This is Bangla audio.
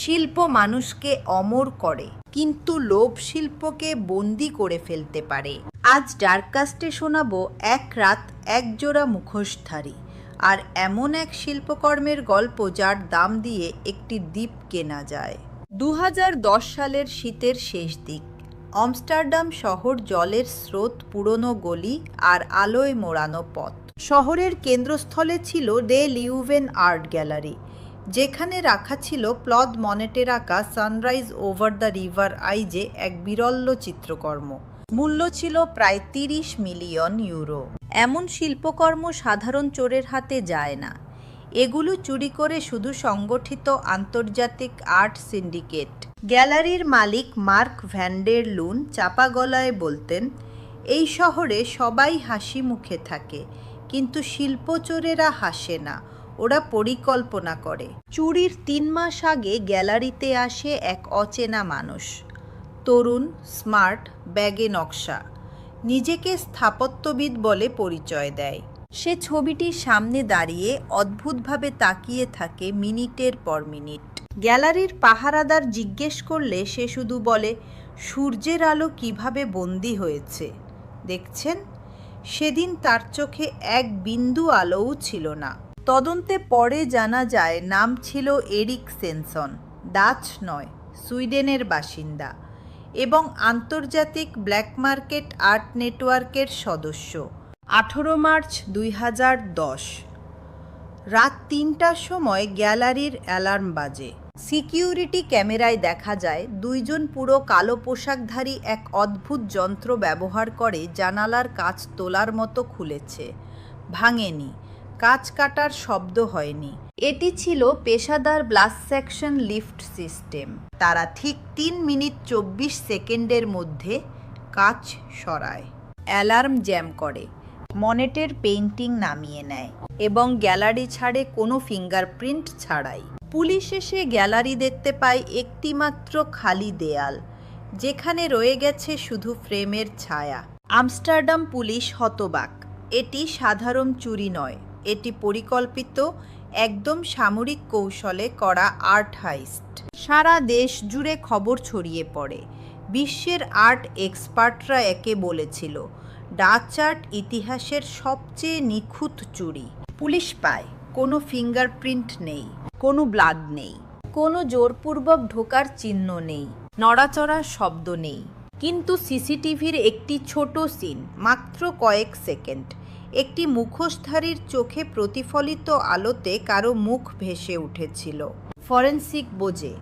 শিল্প মানুষকে অমর করে, কিন্তু লোভ শিল্পকে বন্দি করে ফেলতে পারে। আজ ডার্কাস্টে শোনাবো এক রাত এক জোড়া মুখোশধারী আর এমন এক শিল্পকর্মের গল্প যার দাম দিয়ে একটি দ্বীপ কেনা যায়। দু হাজার দশ সালের শীতের শেষ দিক, আমস্টারডাম শহর জলের স্রোত পুরনো গলি আর আলোয় মোড়ানো পথ। শহরের কেন্দ্রস্থলে ছিল ডে লিউভেন আর্ট গ্যালারি। যেখানে রাখা ছিল প্লদ মনেটের আঁকা সানরাইজ ওভার দ্য রিভার আইজে এক বিরল্য চিত্রকর্ম। মূল্য ছিল প্রায় তিরিশ মিলিয়ন ইউরো। এমন শিল্পকর্ম সাধারণ চোরের হাতে যায় না। এগুলো চুরি করে শুধু সংগঠিত আন্তর্জাতিক আর্ট সিন্ডিকেট। গ্যালারির মালিক মার্ক ভ্যান্ডের লুন চাপা গলায় বলতেন, এই শহরে সবাই হাসি মুখে থাকে, কিন্তু শিল্পচোরেরা হাসে না। ওরা পরিকল্পনা করে। চুরির তিন মাস আগে গ্যালারিতে আসে এক অচেনা মানুষ। তরুণ, স্মার্ট, ব্যাগে নকশা। নিজেকে স্থাপত্যবিদ বলে পরিচয় দেয়। সে ছবিটির সামনে দাঁড়িয়ে অদ্ভুতভাবে তাকিয়ে থাকে মিনিটের পর মিনিট। গ্যালারির পাহারাদার জিজ্ঞেস করলে সে শুধু বলে, সূর্যের আলো কীভাবে বন্দি হয়েছে? দেখছেন? সেদিন তার চোখে এক বিন্দু আলোও ছিল না। তদন্তে পরে জানা যায়, নাম ছিল এরিক সেনসন, ডাচ নয়, সুইডেনের বাসিন্দা এবং আন্তর্জাতিক ব্ল্যাক মার্কেট আর্ট নেটওয়ার্কের সদস্য। আঠেরো মার্চ দুই হাজার দশ, রাত তিনটার সময় গ্যালারির অ্যালার্ম বাজে। সিকিউরিটি ক্যামেরায় দেখা যায়, দুইজন পুরো কালো পোশাকধারী এক অদ্ভুত যন্ত্র ব্যবহার করে জানালার কাচ তোলার মতো খুলেছে, ভাঙেনি। কাচ কাটার শব্দ হয়নি। এটি ছিল পেশাদার ব্লাস সেকশন লিফট সিস্টেম। তারা ঠিক তিন মিনিট চব্বিশ সেকেন্ডের মধ্যে কাচ সরায়। অ্যালার্ম জ্যাম করে। মনেটের পেইন্টিং নামিয়ে নেয় এবং গ্যালারি ছাড়ে কোনো ফিঙ্গারপ্রিন্ট ছাড়াই। পুলিশ এসে গ্যালারি দেখতে পায় একটিমাত্র খালি দেয়াল, যেখানে রয়ে গেছে শুধু ফ্রেমের ছায়া। আমস্টারডাম পুলিশ হতবাক। এটি সাধারণ চুরি নয়। এটি পরিকল্পিত একদম সামরিক কৌশলে করা আর্ট হাইস্ট। সারা দেশ জুড়ে খবর ছড়িয়ে পড়ে। বিশ্বের আর্ট এক্সপার্টরা একে বলেছিল, ডাচ আর্ট ইতিহাসের সবচেয়ে নিখুঁত চুরি। পুলিশ পায়, কোনো ফিঙ্গারপ্রিন্ট নেই, কোনো ব্লাড নেই, কোনো জোরপূর্বক ঢোকার চিহ্ন নেই, নড়াচড়ার শব্দ নেই। কিন্তু সিসিটিভির একটি ছোট সিন, মাত্র কয়েক সেকেন্ড। একটি মুখোশধারীর চোখে প্রতিফলিত আলোতে কারও মুখ ভেসে উঠেছিল। ফরেনসিক বোঝে।